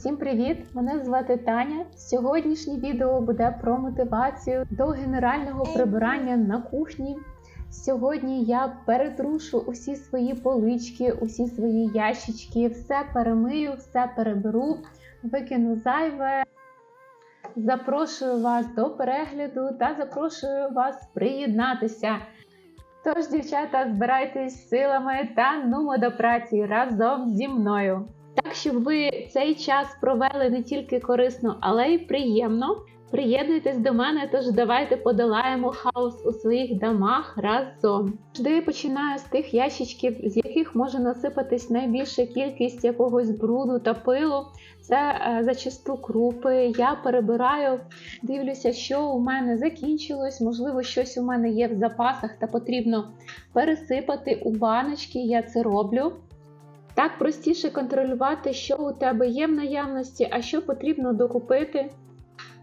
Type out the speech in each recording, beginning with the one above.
Всім привіт! Мене звати Таня. Сьогоднішнє відео буде про мотивацію до генерального прибирання на кухні. Сьогодні я перетрушу усі свої полички, усі свої ящички, все перемию, все переберу, викину зайве. Запрошую вас до перегляду та запрошую вас приєднатися. Тож, дівчата, збирайтесь силами та нумо до праці разом зі мною. Так, щоб ви цей час провели не тільки корисно, але й приємно. Приєднуйтесь до мене, тож давайте подолаємо хаос у своїх домах разом. Завжди починаю з тих ящичків, з яких може насипатись найбільша кількість якогось бруду та пилу. Це е, зачасту крупи. Я перебираю, дивлюся, що у мене закінчилось, можливо, щось у мене є в запасах та потрібно пересипати у баночки. Я це роблю. Так простіше контролювати, що у тебе є в наявності, а що потрібно докупити.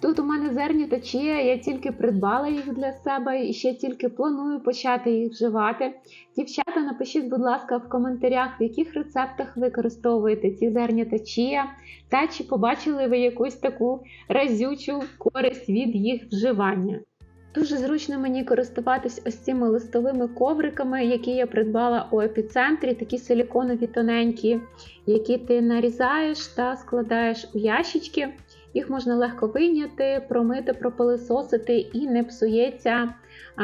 Тут у мене зерня та я тільки придбала їх для себе і ще тільки планую почати їх вживати. Дівчата, напишіть, будь ласка, в коментарях, в яких рецептах використовуєте ці зерня та чия, та чи побачили ви якусь таку разючу користь від їх вживання. Дуже зручно мені користуватись ось цими листовими ковриками, які я придбала у епіцентрі, такі силіконові тоненькі, які ти нарізаєш та складаєш у ящички. Їх можна легко вийняти, промити, пропилисосити і не псується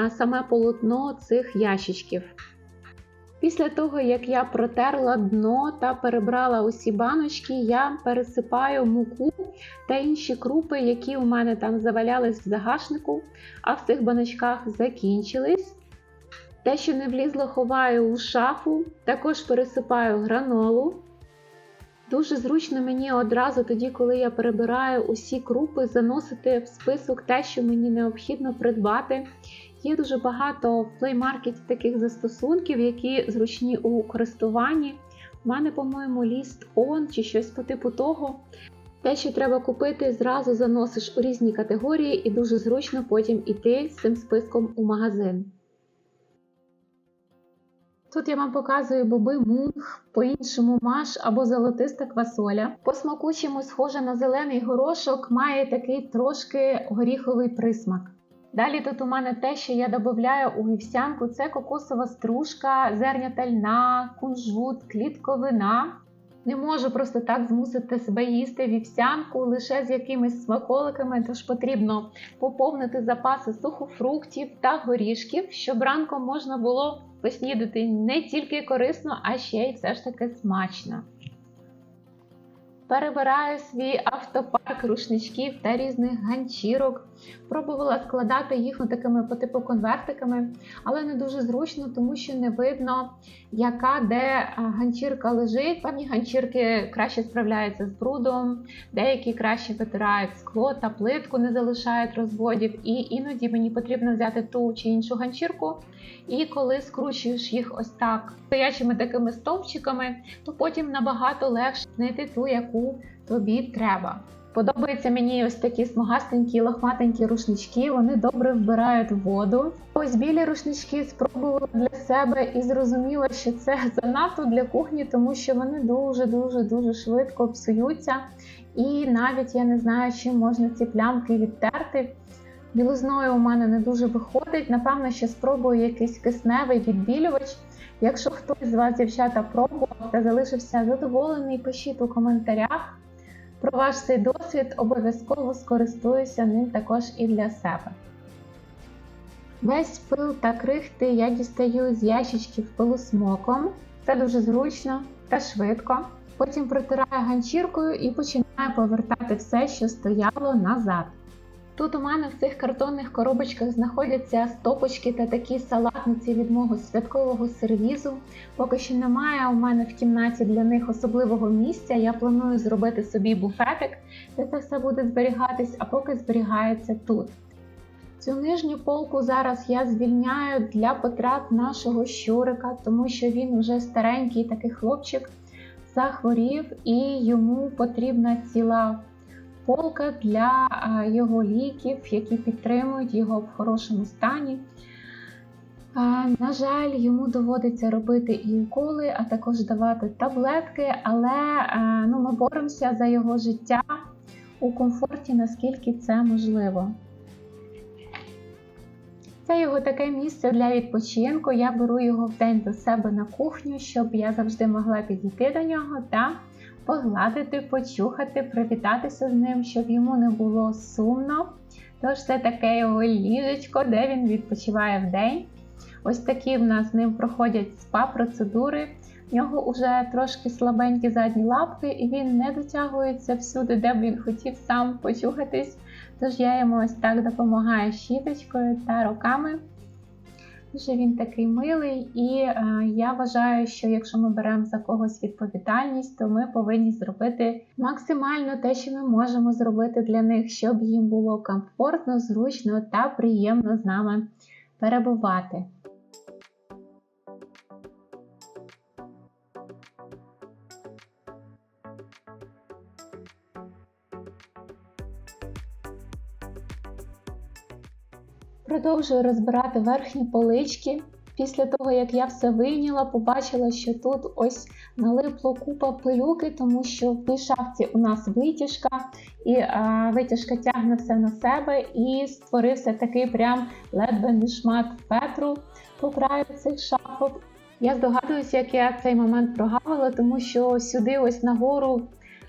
саме полотно цих ящичків. Після того, як я протерла дно та перебрала усі баночки, я пересипаю муку та інші крупи, які у мене там завалялись в загашнику, а в цих баночках закінчились. Те, що не влізло, ховаю у шафу, також пересипаю гранолу. Дуже зручно мені одразу тоді, коли я перебираю усі крупи, заносити в список те, що мені необхідно придбати. Є дуже багато в плеймаркеті таких застосунків, які зручні у користуванні. У мене, по-моєму, ліст он чи щось по типу того. Те, що треба купити, зразу заносиш у різні категорії, і дуже зручно потім іти з цим списком у магазин. Тут я вам показую боби мунг, по-іншому маш або золотиста квасоля. По смаку чимось схоже на зелений горошок, має такий трошки горіховий присмак. Далі тут у мене те, що я додаю у вівсянку, це кокосова стружка, зернята льна, кунжут, клітковина. Не можу просто так змусити себе їсти вівсянку лише з якимись смаколиками, тож потрібно поповнити запаси сухофруктів та горішків, щоб ранком можна було поснідати не тільки корисно, а ще й все ж таки смачно. Перебираю свій автопарк рушничків та різних ганчірок. Пробувала складати їх такими по типу конвертиками, але не дуже зручно, тому що не видно, яка де ганчірка лежить. Певні ганчірки краще справляються з брудом, деякі краще витирають скло та плитку, не залишають розводів. І іноді мені потрібно взяти ту чи іншу ганчірку. І коли скручуєш їх ось так стоячими такими стовпчиками, то потім набагато легше знайти ту, яку тобі треба. Подобаються мені ось такі смугастенькі, лохматенькі рушнички, вони добре вбирають воду. Ось білі рушнички спробувала для себе і зрозуміла, що це занадто для кухні, тому що вони дуже-дуже дуже швидко псуються. І навіть я не знаю, чим можна ці плямки відтерти. Білизною у мене не дуже виходить. Напевно, ще спробую якийсь кисневий відбілювач. Якщо хтось з вас, дівчата, пробував та залишився задоволений, пишіть у коментарях. Про ваш цей досвід обов'язково скористуюся ним також і для себе. Весь пил та крихти я дістаю з ящичків пилосмоком. Це дуже зручно та швидко. Потім протираю ганчіркою і починаю повертати все, що стояло назад. Тут у мене в цих картонних коробочках знаходяться стопочки та такі салатниці від мого святкового сервізу. Поки що немає у мене в кімнаті для них особливого місця. Я планую зробити собі буфетик, де це все буде зберігатись, а поки зберігається тут. Цю нижню полку зараз я звільняю для потреб нашого щурика, тому що він вже старенький такий хлопчик захворів і йому потрібна ціла полка для його ліків, які підтримують його в хорошому стані. На жаль, йому доводиться робити і уколи, а також давати таблетки, але ну, ми боремося за його життя у комфорті, наскільки це можливо. Це його таке місце для відпочинку. Я беру його в день до себе на кухню, щоб я завжди могла підійти до нього та погладити, почухати, привітатися з ним, щоб йому не було сумно. Тож це таке його ліжечко, де він відпочиває в день. Ось такі в нас з ним проходять спа-процедури. В нього вже трошки слабенькі задні лапки, і він не дотягується всюди, де б він хотів сам почухатись. Тож я йому ось так допомагаю щіточкою та руками. Дуже він такий милий, і е, я вважаю, що якщо ми беремо за когось відповідальність, то ми повинні зробити максимально те, що ми можемо зробити для них, щоб їм було комфортно, зручно та приємно з нами перебувати. Продовжую розбирати верхні полички. Після того, як я все вийняла, побачила, що тут ось налипло купа пилюки, тому що в тій шафці у нас витяжка, і а, витяжка тягне все на себе і створився такий прям ледве шмат фетру по краю цих шафок. Я здогадуюся, як я цей момент прогавила, тому що сюди, ось нагору,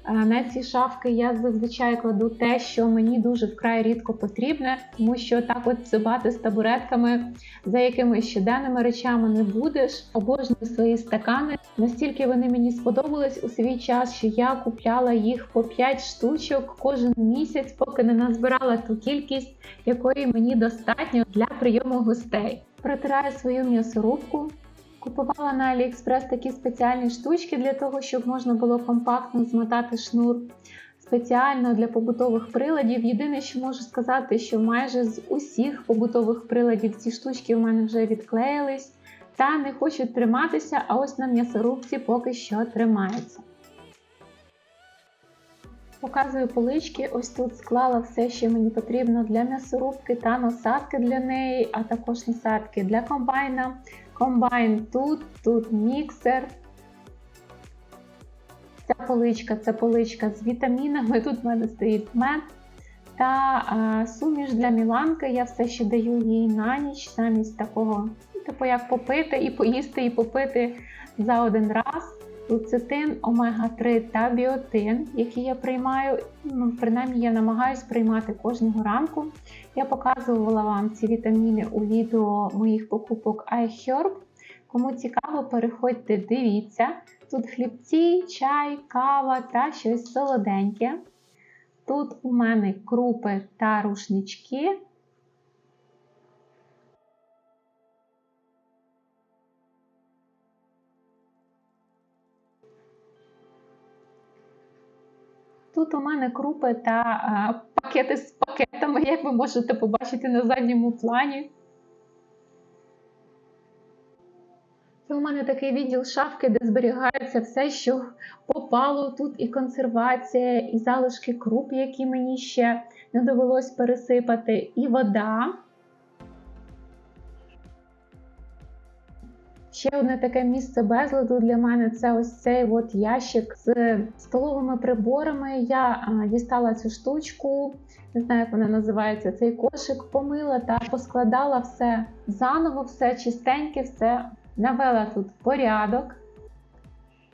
на ці шафки я зазвичай кладу те, що мені дуже вкрай рідко потрібне, тому що так от цибати з табуретками за якимись щоденними речами не будеш. Обожнюю свої стакани. Настільки вони мені сподобались у свій час, що я купляла їх по 5 штучок кожен місяць, поки не назбирала ту кількість, якої мені достатньо для прийому гостей. Протираю свою м'ясорубку. Купувала на AliExpress такі спеціальні штучки для того, щоб можна було компактно змотати шнур. Спеціально для побутових приладів. Єдине, що можу сказати, що майже з усіх побутових приладів ці штучки в мене вже відклеїлись та не хочуть триматися, а ось на м'ясорубці поки що тримаються. Показую полички. Ось тут склала все, що мені потрібно для м'ясорубки та насадки для неї, а також насадки для комбайна. Комбайн тут, тут міксер. Ця поличка це поличка з вітамінами. Тут в мене стоїть мед. Та е, суміш для Міланки. Я все ще даю їй на ніч, замість такого, типу, як попити і поїсти, і попити за один раз луцитин, омега-3 та біотин, які я приймаю, ну, принаймні я намагаюся приймати кожного ранку. Я показувала вам ці вітаміни у відео моїх покупок iHerb. Кому цікаво, переходьте, дивіться. Тут хлібці, чай, кава та щось солоденьке. Тут у мене крупи та рушнички. Тут у мене крупи та пакети з пакетами, як ви можете побачити на задньому плані. Це у мене такий відділ шафки, де зберігається все, що попало. Тут і консервація, і залишки круп, які мені ще не довелось пересипати, і вода. Ще одне таке місце безладу для мене це ось цей от ящик з столовими приборами. Я дістала цю штучку, не знаю, як вона називається, цей кошик помила та поскладала все заново, все чистеньке, все навела тут порядок.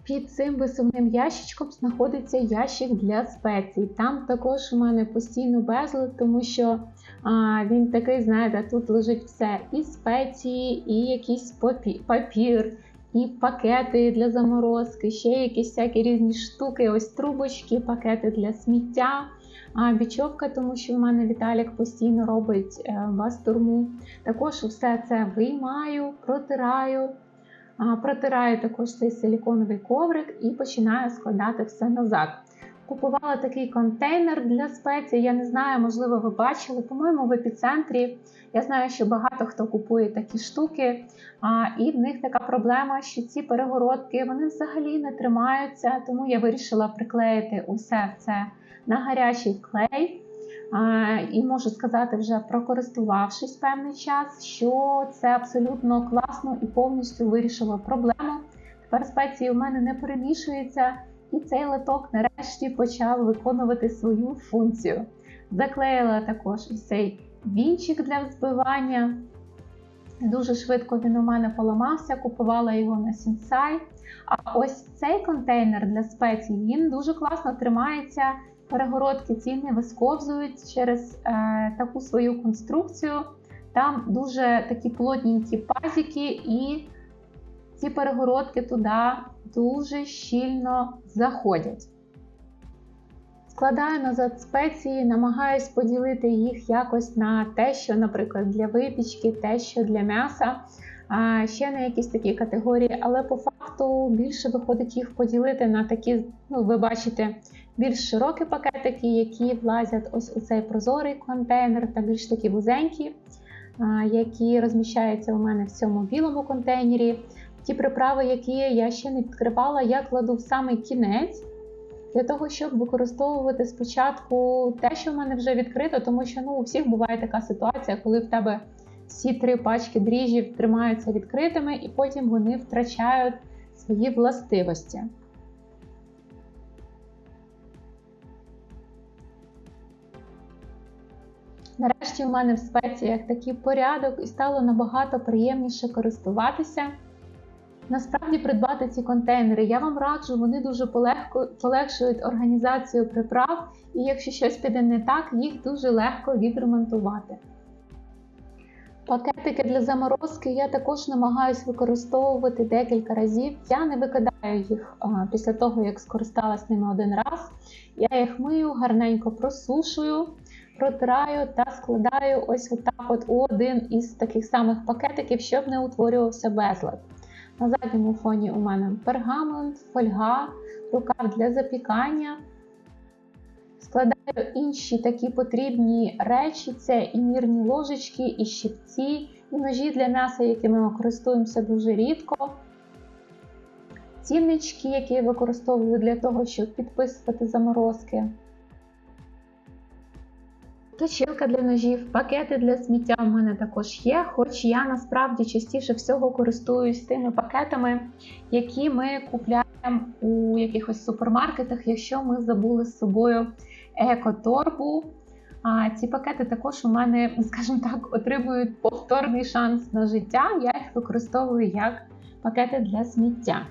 Під цим висувним ящичком знаходиться ящик для спецій. Там також у мене постійно безлад, тому що а, він такий, знаєте, тут лежить все: і спеції, і якийсь папір, і пакети для заморозки, ще якісь всякі різні штуки, ось трубочки, пакети для сміття. А бічовка, тому що в мене Віталік постійно робить е, бастурму. Також все це виймаю, протираю. Протираю також цей силіконовий коврик і починаю складати все назад. Купувала такий контейнер для спецій. Я не знаю, можливо, ви бачили. По-моєму, в епіцентрі. Я знаю, що багато хто купує такі штуки, а, і в них така проблема, що ці перегородки вони взагалі не тримаються, тому я вирішила приклеїти усе це на гарячий клей. І можу сказати, вже прокористувавшись певний час, що це абсолютно класно і повністю вирішило проблему. Тепер спеції у мене не перемішуються, і цей литок нарешті почав виконувати свою функцію. Заклеїла також цей вінчик для взбивання. Дуже швидко він у мене поламався, купувала його на Сінсай. А ось цей контейнер для спецій він дуже класно тримається. Перегородки ці не висковзують через е, таку свою конструкцію. Там дуже такі плотненькі пазики, і ці перегородки туди дуже щільно заходять. Складаю назад спеції, намагаюсь поділити їх якось на те, що, наприклад, для випічки, те, що для м'яса, ще на якісь такі категорії, але по факту більше виходить їх поділити на такі, ну, ви бачите, більш широкі пакетики, які влазять ось у цей прозорий контейнер, та більш такі вузенькі, які розміщаються у мене в цьому білому контейнері. Ті приправи, які я ще не відкривала, я кладу в самий кінець для того, щоб використовувати спочатку те, що в мене вже відкрито, тому що ну, у всіх буває така ситуація, коли в тебе всі три пачки дріжджів тримаються відкритими, і потім вони втрачають свої властивості. Нарешті в мене в спеціях такий порядок і стало набагато приємніше користуватися. Насправді придбати ці контейнери я вам раджу, вони дуже полегко, полегшують організацію приправ, і якщо щось піде не так, їх дуже легко відремонтувати. Пакетики для заморозки я також намагаюся використовувати декілька разів. Я не викидаю їх після того, як скористалась ними один раз. Я їх мию, гарненько просушую, протираю та складаю ось отак от у один із таких самих пакетиків, щоб не утворювався безлад. На задньому фоні у мене пергамент, фольга, рукав для запікання. Складаю інші такі потрібні речі: це і мірні ложечки, і щипці, і ножі для м'яса, якими ми користуємося дуже рідко. Ціннички, які я використовую для того, щоб підписувати заморозки точилка для ножів, пакети для сміття в мене також є, хоч я насправді частіше всього користуюсь тими пакетами, які ми купляємо у якихось супермаркетах, якщо ми забули з собою екоторбу. А ці пакети також у мене, скажімо так, отримують повторний шанс на життя. Я їх використовую як пакети для сміття.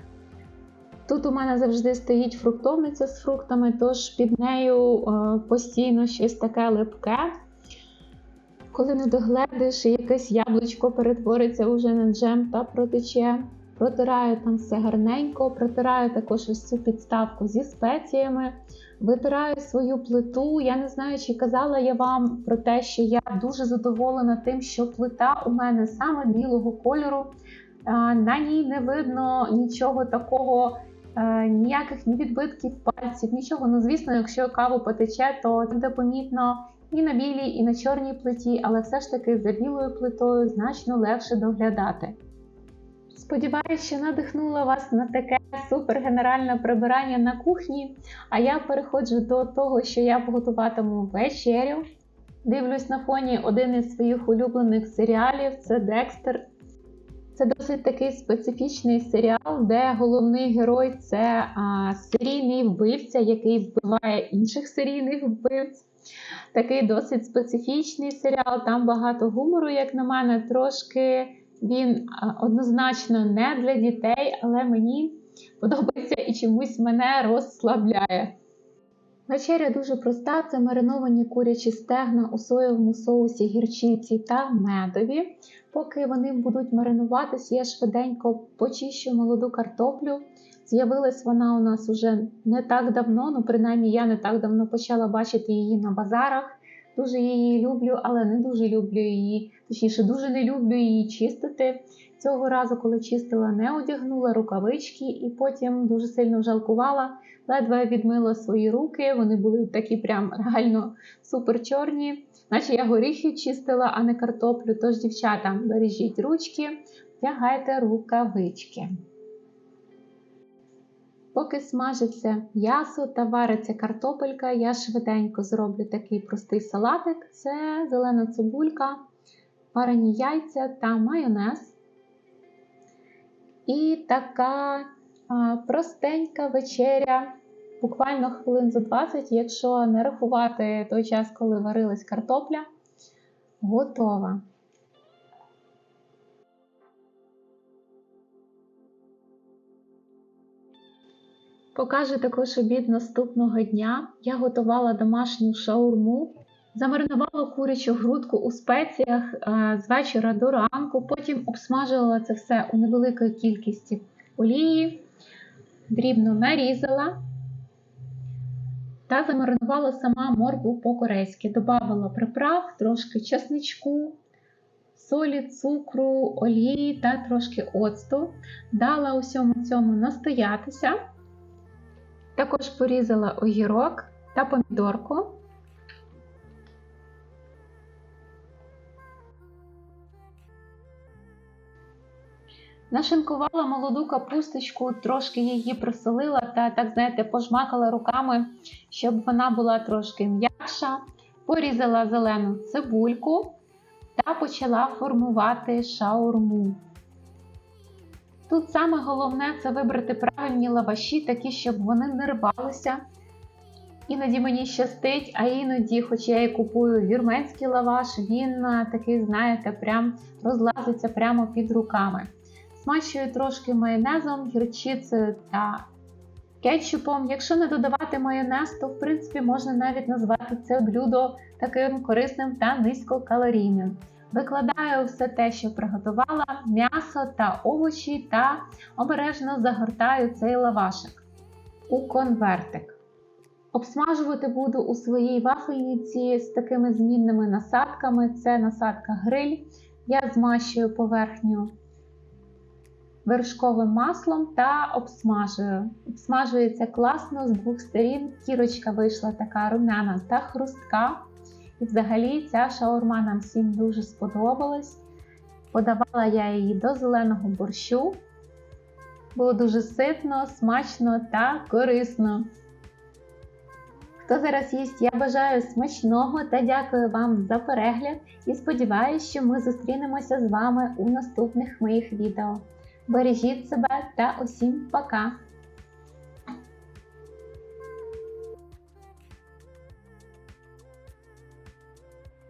Тут у мене завжди стоїть фруктовниця з фруктами, тож під нею е, постійно щось таке липке. Коли не догледиш, якесь яблучко перетвориться уже на джем та протече. Протираю там все гарненько, протираю також ось цю підставку зі спеціями, витираю свою плиту. Я не знаю, чи казала я вам про те, що я дуже задоволена тим, що плита у мене саме білого кольору. На ній не видно нічого такого Е, ніяких ні відбитків пальців, нічого. Ну, звісно, якщо каву потече, то буде помітно і на білій, і на чорній плиті, але все ж таки за білою плитою значно легше доглядати. Сподіваюсь, що надихнула вас на таке супергенеральне прибирання на кухні, а я переходжу до того, що я поготуватиму вечерю. Дивлюсь на фоні один із своїх улюблених серіалів це Декстер. Це досить такий специфічний серіал, де головний герой це а, серійний вбивця, який вбиває інших серійних вбивць. Такий досить специфічний серіал. Там багато гумору, як на мене, трошки він однозначно не для дітей, але мені подобається і чомусь мене розслабляє. Вечеря дуже проста: це мариновані курячі стегна у соєвому соусі гірчиці та медові. Поки вони будуть маринуватись, я швиденько почищу молоду картоплю. З'явилась вона у нас уже не так давно, ну принаймні я не так давно почала бачити її на базарах. Дуже її люблю, але не дуже люблю її, точніше, дуже не люблю її чистити. Цього разу, коли чистила, не одягнула рукавички і потім дуже сильно жалкувала, ледве відмила свої руки. Вони були такі прям реально супер чорні. Наче я горіхи чистила, а не картоплю. Тож, дівчата, бережіть ручки, вдягайте рукавички. Поки смажиться м'ясо та вариться картопелька, я швиденько зроблю такий простий салатик: це зелена цибулька, варені яйця та майонез. І така а, простенька вечеря, буквально хвилин за 20, якщо не рахувати той час, коли варилась картопля, готова. Покажу також обід наступного дня. Я готувала домашню шаурму, замаринувала курячу грудку у спеціях з вечора до ранку, потім обсмажувала це все у невеликій кількості олії, дрібно нарізала та замаринувала сама моркву по-корейськи. Добавила приправ, трошки чесничку, солі, цукру, олії та трошки оцту. Дала усьому цьому настоятися. Також порізала огірок та помідорку. Нашинкувала молоду капусточку, трошки її присолила та, так знаєте, пожмакала руками, щоб вона була трошки м'якша. Порізала зелену цибульку та почала формувати шаурму. Тут саме головне це вибрати правильні лаваші, такі, щоб вони не рвалися. Іноді мені щастить, а іноді, хоч я і купую вірменський лаваш, він такий, знаєте, прям розлазиться прямо під руками. Смачую трошки майонезом, гірчицею та кетчупом. Якщо не додавати майонез, то в принципі можна навіть назвати це блюдо таким корисним та низькокалорійним. Викладаю все те, що приготувала, м'ясо та овочі, та обережно загортаю цей лавашик у конвертик. Обсмажувати буду у своїй вафельниці з такими змінними насадками. Це насадка гриль. Я змащую поверхню вершковим маслом та обсмажую. Обсмажується класно з двох сторін. Кірочка вийшла така румяна та хрустка. І взагалі ця шаурма нам всім дуже сподобалась. Подавала я її до зеленого борщу. Було дуже ситно, смачно та корисно. Хто зараз їсть, я бажаю смачного та дякую вам за перегляд і сподіваюся, що ми зустрінемося з вами у наступних моїх відео. Бережіть себе та усім пока!